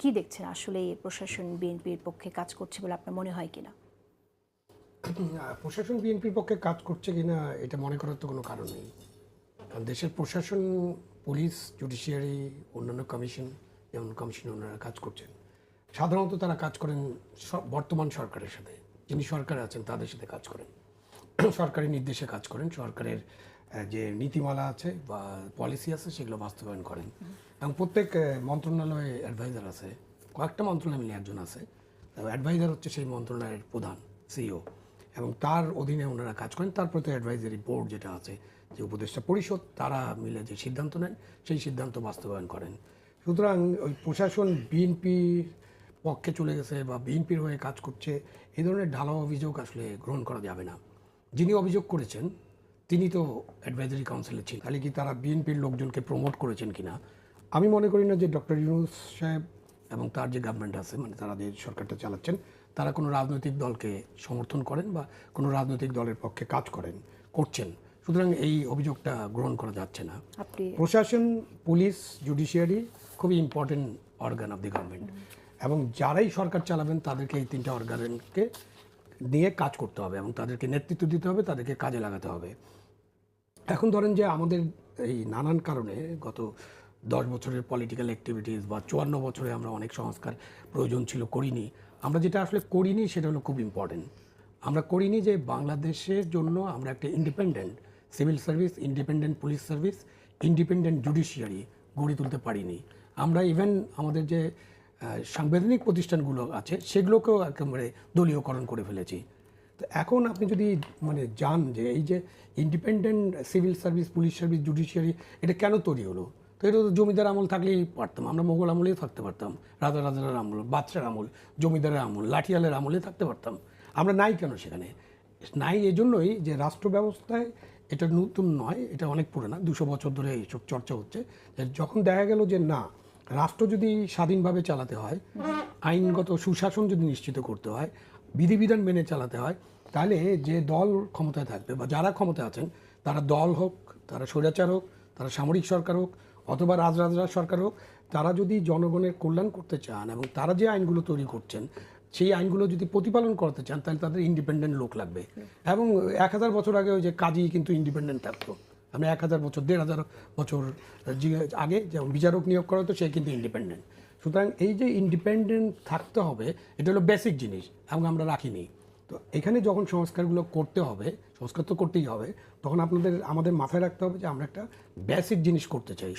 কি দেখছেন আসলে প্রশাসন বিএনপির পক্ষে কাজ করছে বলে আপনার মনে হয় কিনা? প্রশাসন বিএনপির পক্ষে কাজ করছে কিনা এটা মনে করার তো কোনো কারণ নেই। কারণ দেশের প্রশাসন, পুলিশ, জুডিশিয়ারি, অন্যান্য কমিশন, যেমন কমিশন ওনারা কাজ করছেন, সাধারণত তারা কাজ করেন বর্তমান সরকারের সাথে। যিনি সরকারে আছেন তাদের সাথে কাজ করেন। সরকারি নির্দেশে কাজ করেন, সরকারের যে নীতিমালা আছে বা পলিসি আছে, সেগুলো বাস্তবায়ন করেন। এবং প্রত্যেক মন্ত্রণালয়ে অ্যাডভাইজার আছে। কয়েকটা মন্ত্রণালয় মিলে একজন আছে। অ্যাডভাইজার হচ্ছে সেই মন্ত্রণালয়ের প্রধান সিইও এবং তার অধীনে ওনারা কাজ করেন। তারপরে তো অ্যাডভাইজারি বোর্ড যেটা আছে, যে উপদেষ্টা পরিষদ, তারা মিলে যে সিদ্ধান্ত নেন, সেই সিদ্ধান্ত বাস্তবায়ন করেন। সুতরাং ওই প্রশাসন, বিএনপির পক্ষে চলে গেছে বা বিএনপির হয়ে কাজ করছে এই ধরনের ঢালাও অভিযোগ আসলে গ্রহণ করা যাবে না। যিনি অভিযোগ করেছেন তিনি তো অ্যাডভাইজারি কাউন্সিলে ছিলেন। তাহলে কি তারা বিএনপির লোকজনকে প্রমোট করেছেন কিনা? আমি মনে করি না যে ডক্টর ইউনুস সাহেব এবং তার যে গভর্নমেন্ট আছে মানে তারা যে সরকারটা চালাচ্ছেন তারা কোনো রাজনৈতিক দলকে সমর্থন করেন বা কোনো রাজনৈতিক দলের পক্ষে কাজ করেন করছেন। সুতরাং এই অভিযোগটা গ্রহণ করা যাচ্ছে না। প্রশাসন পুলিশ জুডিশিয়ারি খুবই important organ of the government এবং যারাই সরকার চালাবেন তাদেরকে এই তিনটা অর্গানকে নিয়ে কাজ করতে হবে এবং তাদেরকে নেতৃত্ব দিতে হবে, তাদেরকে কাজে লাগাতে হবে। এখন ধরেন যে আমাদের এই নানান কারণে গত দশ বছরের পলিটিক্যাল অ্যাক্টিভিটিস বা চুয়ান্ন বছরে আমরা অনেক সংস্কার প্রয়োজন ছিল করিনি, আমরা যেটা আসলে করিনি সেটা হলো খুব ইম্পর্টেন্ট আমরা করিনি যে বাংলাদেশের জন্য আমরা একটা independent civil service independent police service independent judiciary গড়ে তুলতে পারিনি। আমরা ইভেন আমাদের যে সাংবিধানিক প্রতিষ্ঠানগুলো আছে, সেগুলোকেও একেবারে দলীয়করণ করে ফেলেছি। তো এখন আপনি যদি মানে যান যে এই যে independent civil service police service judiciary এটা কেন তৈরি হলো? তো এটা তো জমিদার আমল থাকলেই পারতাম, আমরা মোগল আমলেই থাকতে পারতাম, রাজা রাজার আমল, বাদশার আমল, জমিদারের আমল, লাঠিয়ালের আমলে থাকতে পারতাম। আমরা নাই কেন সেখানে? নাই এজন্যই যে রাষ্ট্র ব্যবস্থায় এটা নতুন নয়, এটা অনেক পুরোনো, দুশো বছর ধরে এইসব চর্চা হচ্ছে যখন দেখা গেল যে না রাষ্ট্র যদি স্বাধীনভাবে চালাতে হয়, আইনগত সুশাসন যদি নিশ্চিত করতে হয়, বিধিবিধান মেনে চালাতে হয়, তাহলে যে দল ক্ষমতায় থাকবে বা যারা ক্ষমতায় আছেন, তারা দল হোক, তারা স্বৈরাচার হোক, তারা সামরিক সরকার হোক অথবা রাজরাজরা সরকার হোক, তারা যদি জনগণের কল্যাণ করতে চান এবং তারা যে আইনগুলো তৈরি করছেন, সেই আইনগুলো যদি প্রতিপালন করতে চান, তাহলে তাদের ইন্ডিপেন্ডেন্ট লোক লাগবে। এবং এক হাজার বছর আগে ওই যে কাজী কিন্তু ইন্ডিপেন্ডেন্ট থাকতো। আমরা এক হাজার বছর, দেড় হাজার বছর আগে যেমন বিচারক নিয়োগ করা হতো, সে কিন্তু ইন্ডিপেন্ডেন্ট সুতরাং এই যে ইন্ডিপেন্ডেন্ট থাকতে হবে, এটা হলো বেসিক জিনিস, এবং আমরা রাখিনি। তো এখানে যখন সংস্কারগুলো করতে হবে, সংস্কার তো করতেই হবে, তখন আপনাদের, আমাদের মাথায় রাখতে হবে যে আমরা একটা বেসিক জিনিস করতে চাই।